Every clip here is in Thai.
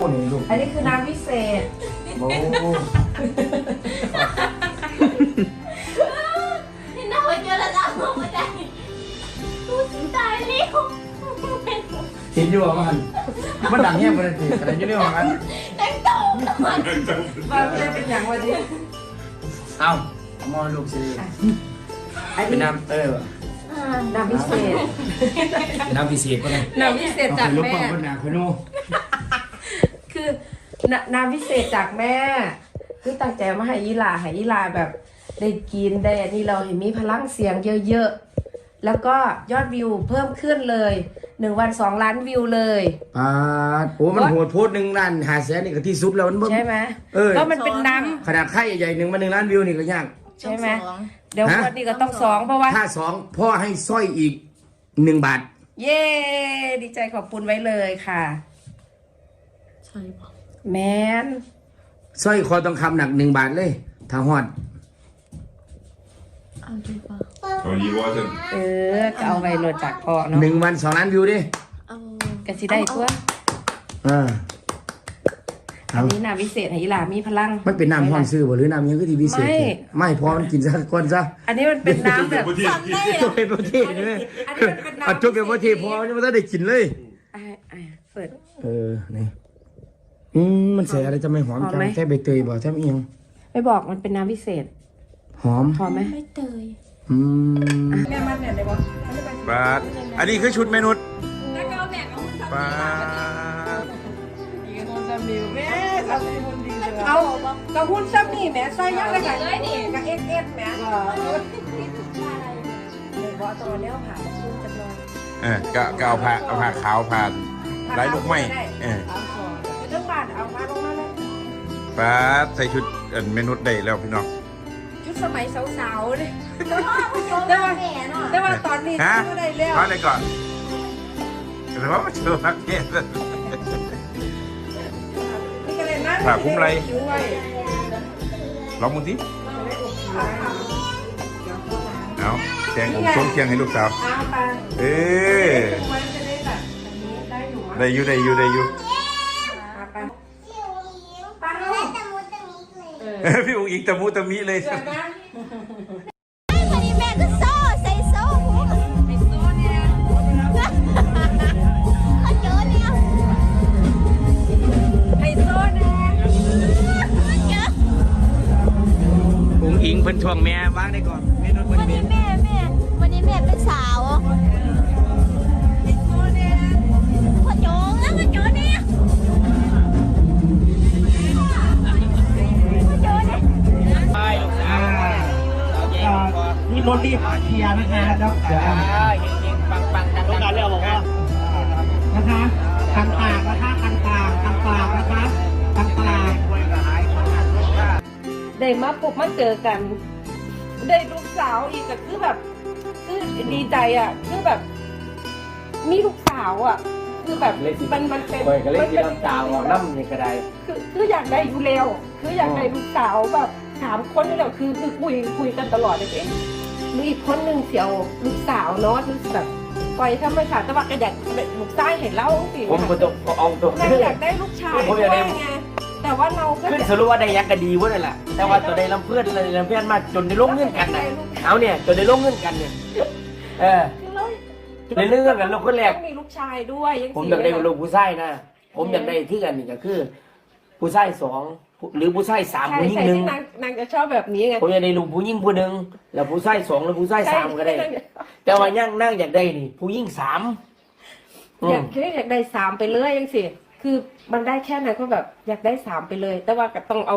คนนี้ลูกอันนี้คือน้ำพิเศษ โอ้นี่น่าไปเจอระดับหัวใจกูสิตายแล้วเห็นอยู่ว่ามันมันดังเงี้ยมันเลยแต่อยู่ในห้องกันแต่งตัวก่อนว่าจะเป็นอย่างวันนี้เอ้าเอามอลูกสิอันเป็นนี้น้ำเออน้ำพิเศษ เป็นน้ำพิเศษป่ะเนี่ยน้ำพิเศษจากเอาไปลบแม่กล้องคนหนาคนนู้คือ น้ำน้ำพิเศษจากแม่ คือตั้งใจมาให้ยีหลาให้ยีหลาแบบ ได้กินได้อันนี้เราเห็นมีพลังเสียงเยอะๆ แล้วก็ยอดวิวเพิ่มขึ้นเลยหนึ่งวันสองล้านวิวเลย ปาดโอ้มันโหดโพดหนึ่งล้านหาแสนนี่ก็ที่สุดแล้วมันเบิ่งใช่ไหมเออก็มันเป็นน้ขนาดค่ายใหญ่ๆหนึ่งมาหนึ่งล้านวิวนี่ก็ยากำใช่ไหมเดี๋ยววันนี้ก็ต้องสองเพราะว่า ถ้าสองพ่อให้สร้อยอีกหนึ่งบาท เย้ ดีใจขอบคุณไว้เลยค่ะ ใช่ปะ แมนสร้อยคอทองคำหนักหนึ่งบาทเลยถ้าหอด เอาดีปะ Oh, you wasn't. เออก็เอาไว้โหลดจากพ่อเนาะหนึ่งวันสองล้านวิวดิเอาก็สิได้ตัวเอออันนี้น้ำพิเศษให้ยีหลามีพลัง มันเป็นน้ำห้อนซื้อบ่หรือน้ำยังก็ที่พิเศษไม่ ไม่พอมันกินซะก่อนซะอันนี้มันเป็นน้ำแบบตัวเป็นโปรตีนเลยอันนี้มันเป็นน้ำ เอาตัวเป็นโปรตีนพอมันไม่ได้กินเลย อะอะเปิด เออนี่ อืมมันใส่อะไรจะไม่หอมหอมจังไหมแค่ใบเตยบอกแค่เอียงไม่บอกมันเป็นน้ำพิเศษหอมพอไหมไม่เตยอืมแม่มันเนี่ยได้บอกบาทอันนี้คือชุดเมนุษย์แล้วก็เอาแบกเอาคุณบาทอีกคนจะมีแม่ทำให้คนดีเลยเอากระหุ้นซับนี่แม่ใส่ยังไงกันเลยนี่กับเอ็กเอ็กแม่เดี๋ยวบอกตัวเนี้ยผ่านคุณจำลองเออก็ก็เอาผ้าเอาผ้าขาวผ่านไร้ลูกไม้เออไม่ต้อง บาทใส่ชุดเอ็นเมนุษย์ได้แล้วพี่น้องชุดสมัยสาวๆเลยพ่อผู้ชมแม่เนาะแต่ว่าตอนนี้ฮะไม่ได้แล้วมาเลยก่อนแต่ว่ามาเจอพักเทศ นี่ก็เลยนั่งผ่าคุ้มไรช่วยลองมึงสิเอาแจงผมช่วงเที่ยงให้ลูกสาว เอาไปเอ้ยมันจะได้แบบอันนี้ได้อยู่มั้ยได้อยู่ได้อยู่ได้อยู่ เอาไปไปเอาเออ เออ พี่อุ๋งอิงตะมุตะมิเลยเดี๋ยวนะวันนี้แม่ก็โซ่ใส่โซ่หูไอ้โซ่เนี่ยเขาเจอเนี่ยไอ้โซ่เนี่ยเจอ อุ๋งอิงเพิ่นช่วงแม่บ้างได้ก่อนเมนูเพิ่นวันเป็นี้นแม่ นี่รถรีบเคลียร์นะคะแล้วเดี๋ยวต้องการเรียกบอกว่านะคะคันปากนะคะคันปากคันปากนะคะคันปากได้มาพบมาเจอกัน ได้ลูกสาวอีกก็คือแบบคือดีใจอะคือแบบ มีลูกสาวอะ คือแบบมันมันเป็นคอยก็เล่นมันเป็นลำตาออกน้ำนี่ก็ได้คือคืออยากได้อยู่แล้วคืออยากได้ลูกสาวแบบสามคนนี่แหละคือคือคุยคุยกันตลอดเลยเอ๊ะ มีอีกคนหนึ่งเสียวลูกสาวเนาะคือแบบปล่อยธรรมชาติแต่ว่าก็อยากเป็นลูกชายเห็นเล่าสิผมก็ต้องเอาตัวนางอยากได้ลูกชายผมด้อยากได้วยไงแต่ว่าเราก็ขึ้นสรุปว่าได้ยักษ์ก็ดีเว้ยนั่นแหละแต่ว่าตัวได้ลำเพื่อนเลยลำเพื่อนมาจนได้ลงเงื่อนกันนะเอาเนี่ยจนได้ลงเงื่อนกันเนี่ยเออคือเราในเรื่องกันลูกคนแรกต้องมีลูกชายด้วยยังผมอยากได้ลูกผู้ชายนะผมอยากได้ที่กันนี่ก็คือ ผู้ชายสอง หรือผู้ชายสามใช่ผู้หญิงใช่หนึ่งที่นางนางจะชอบแบบนี้ไงผมอยากได้ลูกผู้หญิงผู้หนึ่งแล้วผู้ชายสองแล้วผู้ชายสามก็ได้แต่ว่าย่างนั่งอยากได้นี่ผู้หญิงสามอือยามกคืออยากได้สามไปเลยยังสิคือมันได้แค่ไหนก็แบบอยากได้สามไปเลย แต่ว่าก็ต้องเอา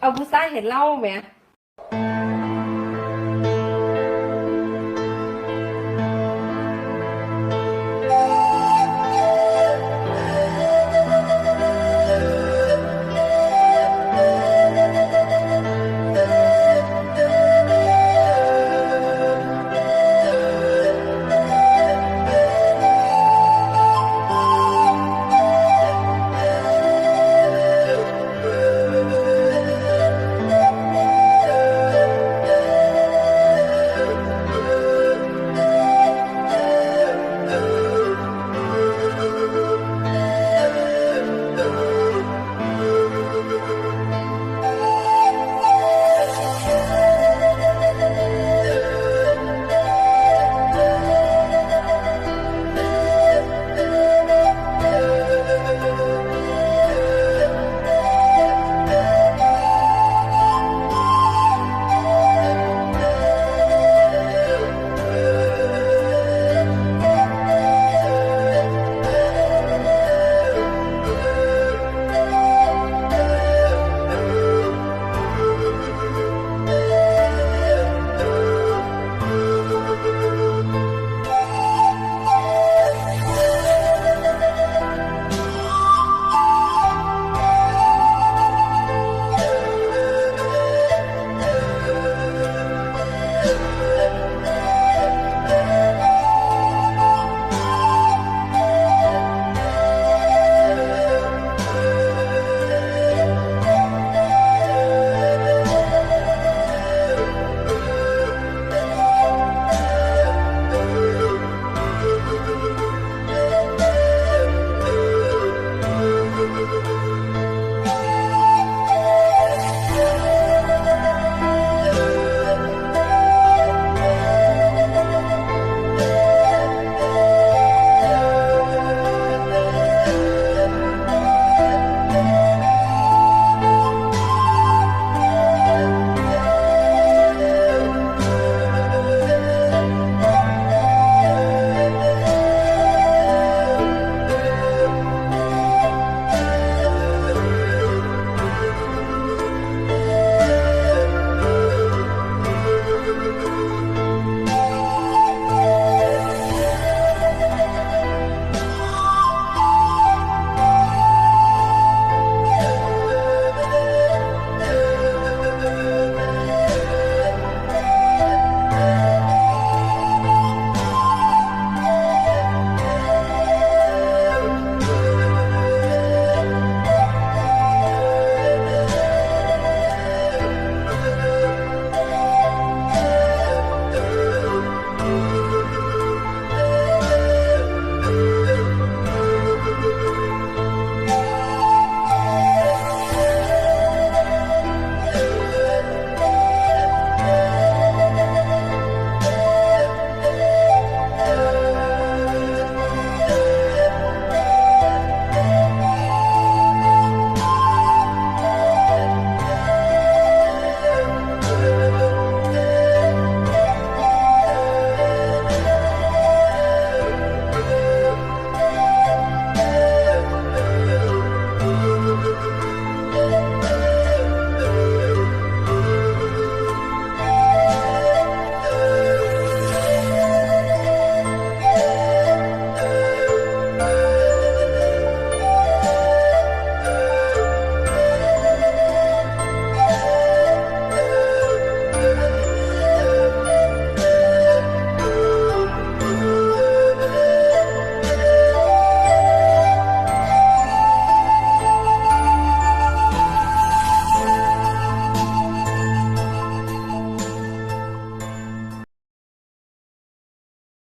เอาผู้ชายเห็นเล่าไหม